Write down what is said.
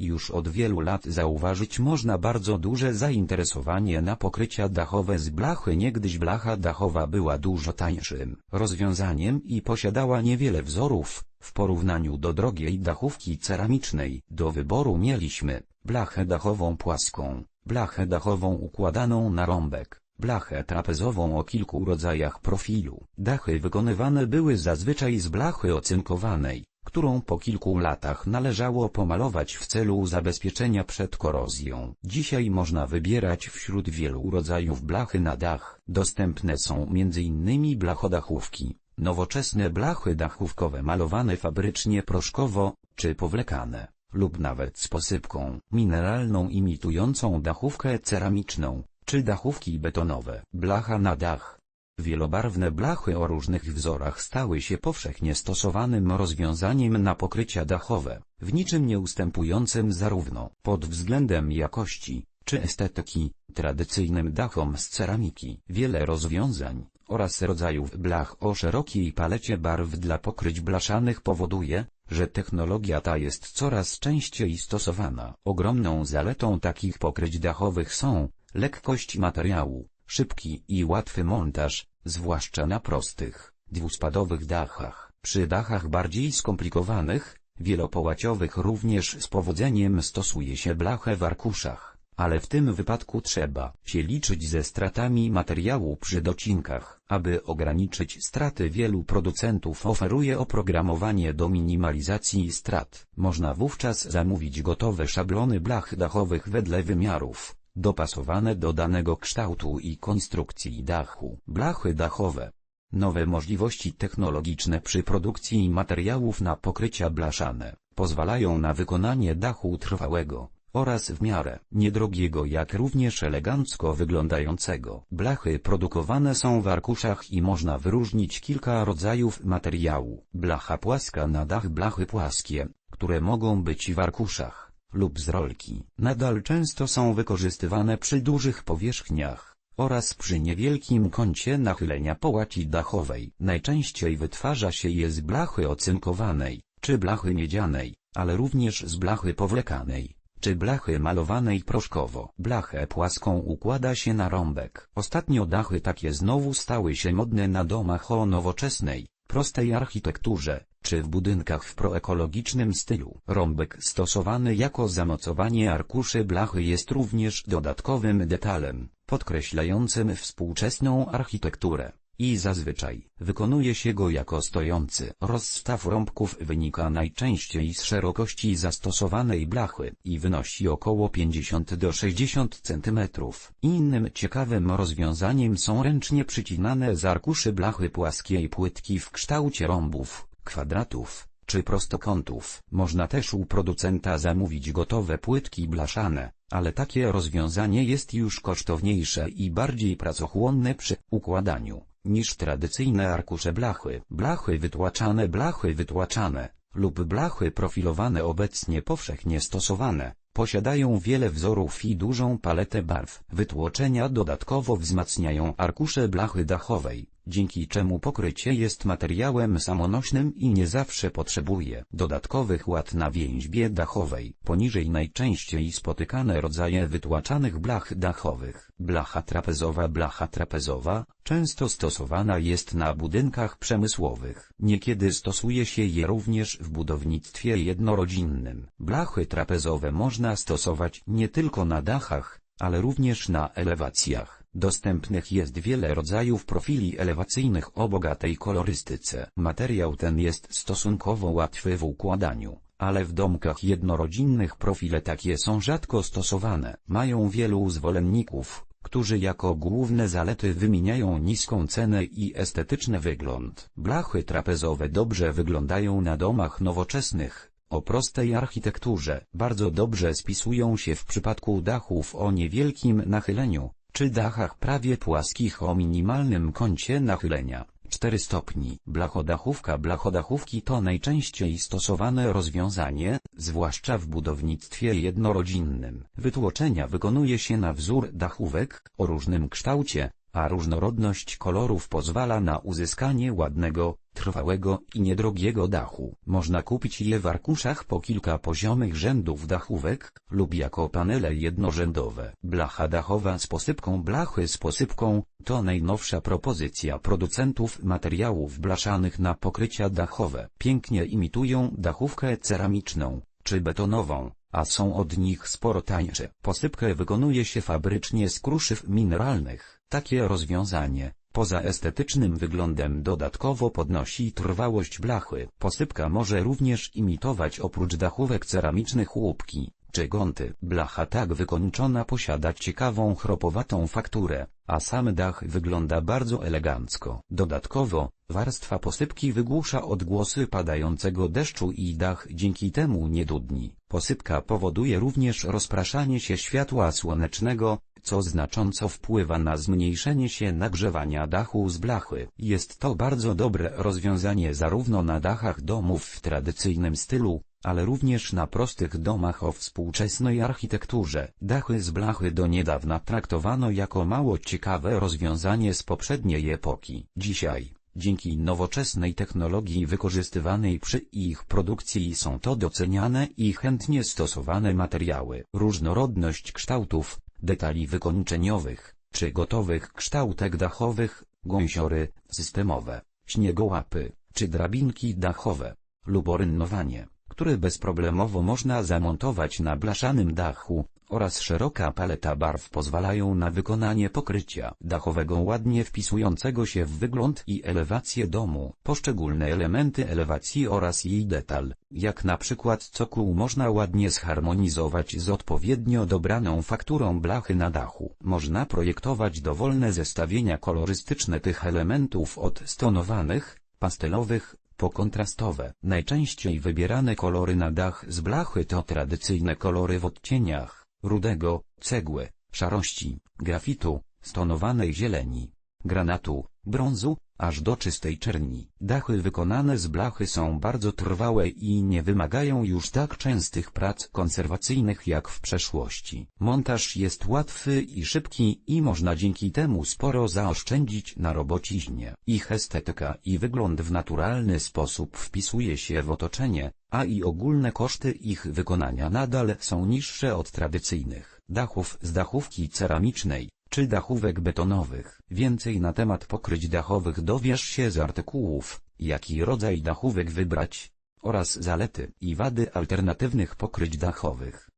Już od wielu lat zauważyć można bardzo duże zainteresowanie na pokrycia dachowe z blachy. Niegdyś blacha dachowa była dużo tańszym rozwiązaniem i posiadała niewiele wzorów, w porównaniu do drogiej dachówki ceramicznej. Do wyboru mieliśmy blachę dachową płaską, blachę dachową układaną na rąbek, blachę trapezową o kilku rodzajach profilu. Dachy wykonywane były zazwyczaj z blachy ocynkowanej, którą po kilku latach należało pomalować w celu zabezpieczenia przed korozją. Dzisiaj można wybierać wśród wielu rodzajów blachy na dach. Dostępne są m.in. blachodachówki, nowoczesne blachy dachówkowe malowane fabrycznie proszkowo, czy powlekane, lub nawet z posypką mineralną imitującą dachówkę ceramiczną, czy dachówki betonowe. Blacha na dach Wielobarwne blachy o różnych wzorach stały się powszechnie stosowanym rozwiązaniem na pokrycia dachowe, w niczym nie ustępującym zarówno pod względem jakości, czy estetyki, tradycyjnym dachom z ceramiki. Wiele rozwiązań, oraz rodzajów blach o szerokiej palecie barw dla pokryć blaszanych powoduje, że technologia ta jest coraz częściej stosowana. Ogromną zaletą takich pokryć dachowych są lekkość materiału, szybki i łatwy montaż, zwłaszcza na prostych, dwuspadowych dachach. Przy dachach bardziej skomplikowanych, wielopołaciowych również z powodzeniem stosuje się blachę w arkuszach, ale w tym wypadku trzeba się liczyć ze stratami materiału przy docinkach. Aby ograniczyć straty wielu producentów oferuje oprogramowanie do minimalizacji strat. Można wówczas zamówić gotowe szablony blach dachowych wedle wymiarów dopasowane do danego kształtu i konstrukcji dachu. Blachy dachowe. Nowe możliwości technologiczne przy produkcji materiałów na pokrycia blaszane, pozwalają na wykonanie dachu trwałego, oraz w miarę niedrogiego jak również elegancko wyglądającego. Blachy produkowane są w arkuszach i można wyróżnić kilka rodzajów materiału. Blacha płaska na dach blachy płaskie, które mogą być w arkuszach lub z rolki, nadal często są wykorzystywane przy dużych powierzchniach, oraz przy niewielkim kącie nachylenia połaci dachowej. Najczęściej wytwarza się je z blachy ocynkowanej, czy blachy miedzianej, ale również z blachy powlekanej, czy blachy malowanej proszkowo. Blachę płaską układa się na rąbek. Ostatnio dachy takie znowu stały się modne na domach o nowoczesnej, prostej architekturze, czy w budynkach w proekologicznym stylu. Rąbek stosowany jako zamocowanie arkuszy blachy jest również dodatkowym detalem, podkreślającym współczesną architekturę i zazwyczaj wykonuje się go jako stojący. Rozstaw rąbków wynika najczęściej z szerokości zastosowanej blachy i wynosi około 50 do 60 cm. Innym ciekawym rozwiązaniem są ręcznie przycinane z arkuszy blachy płaskiej płytki w kształcie rąbów, kwadratów czy prostokątów. Można też u producenta zamówić gotowe płytki blaszane, ale takie rozwiązanie jest już kosztowniejsze i bardziej pracochłonne przy układaniu niż tradycyjne arkusze blachy. Blachy wytłaczane Blachy wytłaczane lub blachy profilowane obecnie powszechnie stosowane, posiadają wiele wzorów i dużą paletę barw. Wytłoczenia dodatkowo wzmacniają arkusze blachy dachowej, dzięki czemu pokrycie jest materiałem samonośnym i nie zawsze potrzebuje dodatkowych łat na więźbie dachowej. Poniżej najczęściej spotykane rodzaje wytłaczanych blach dachowych. Blacha trapezowa Blacha trapezowa, często stosowana jest na budynkach przemysłowych. Niekiedy stosuje się je również w budownictwie jednorodzinnym. Blachy trapezowe można stosować nie tylko na dachach, ale również na elewacjach. Dostępnych jest wiele rodzajów profili elewacyjnych o bogatej kolorystyce. Materiał ten jest stosunkowo łatwy w układaniu, ale w domkach jednorodzinnych profile takie są rzadko stosowane. Mają wielu zwolenników, którzy jako główne zalety wymieniają niską cenę i estetyczny wygląd. Blachy trapezowe dobrze wyglądają na domach nowoczesnych, o prostej architekturze. Bardzo dobrze spisują się w przypadku dachów o niewielkim nachyleniu, czy dachach prawie płaskich o minimalnym kącie nachylenia 4 stopni. Blachodachówka Blachodachówki to najczęściej stosowane rozwiązanie, zwłaszcza w budownictwie jednorodzinnym. Wytłoczenia wykonuje się na wzór dachówek o różnym kształcie, a różnorodność kolorów pozwala na uzyskanie ładnego, trwałego i niedrogiego dachu. Można kupić je w arkuszach po kilka poziomych rzędów dachówek, lub jako panele jednorzędowe. Blacha dachowa z posypką blachy z posypką, to najnowsza propozycja producentów materiałów blaszanych na pokrycia dachowe. Pięknie imitują dachówkę ceramiczną, czy betonową, a są od nich sporo tańsze. Posypkę wykonuje się fabrycznie z kruszyw mineralnych. Takie rozwiązanie, poza estetycznym wyglądem dodatkowo podnosi trwałość blachy. Posypka może również imitować oprócz dachówek ceramicznych łupki, czy gonty. Blacha tak wykończona posiada ciekawą chropowatą fakturę, a sam dach wygląda bardzo elegancko. Dodatkowo, warstwa posypki wygłusza odgłosy padającego deszczu i dach dzięki temu nie dudni. Posypka powoduje również rozpraszanie się światła słonecznego, co znacząco wpływa na zmniejszenie się nagrzewania dachu z blachy. Jest to bardzo dobre rozwiązanie zarówno na dachach domów w tradycyjnym stylu, ale również na prostych domach o współczesnej architekturze. Dachy z blachy do niedawna traktowano jako mało ciekawe rozwiązanie z poprzedniej epoki. Dzisiaj, dzięki nowoczesnej technologii wykorzystywanej przy ich produkcji są to doceniane i chętnie stosowane materiały. Różnorodność kształtów, detali wykończeniowych, czy gotowych kształtek dachowych, gąsiory, systemowe, śniegołapy, czy drabinki dachowe, lub orynnowanie, które bezproblemowo można zamontować na blaszanym dachu, oraz szeroka paleta barw pozwalają na wykonanie pokrycia dachowego ładnie wpisującego się w wygląd i elewację domu. Poszczególne elementy elewacji oraz jej detal, jak na przykład cokół można ładnie zharmonizować z odpowiednio dobraną fakturą blachy na dachu. Można projektować dowolne zestawienia kolorystyczne tych elementów od stonowanych, pastelowych, po kontrastowe. Najczęściej wybierane kolory na dach z blachy to tradycyjne kolory w odcieniach rudego, cegły, szarości, grafitu, stonowanej zieleni, granatu, brązu, aż do czystej czerni. Dachy wykonane z blachy są bardzo trwałe i nie wymagają już tak częstych prac konserwacyjnych jak w przeszłości. Montaż jest łatwy i szybki i można dzięki temu sporo zaoszczędzić na robociźnie. Ich estetyka i wygląd w naturalny sposób wpisuje się w otoczenie, a i ogólne koszty ich wykonania nadal są niższe od tradycyjnych dachów z dachówki ceramicznej czy dachówek betonowych. Więcej na temat pokryć dachowych dowiesz się z artykułów, jaki rodzaj dachówek wybrać, oraz zalety i wady alternatywnych pokryć dachowych.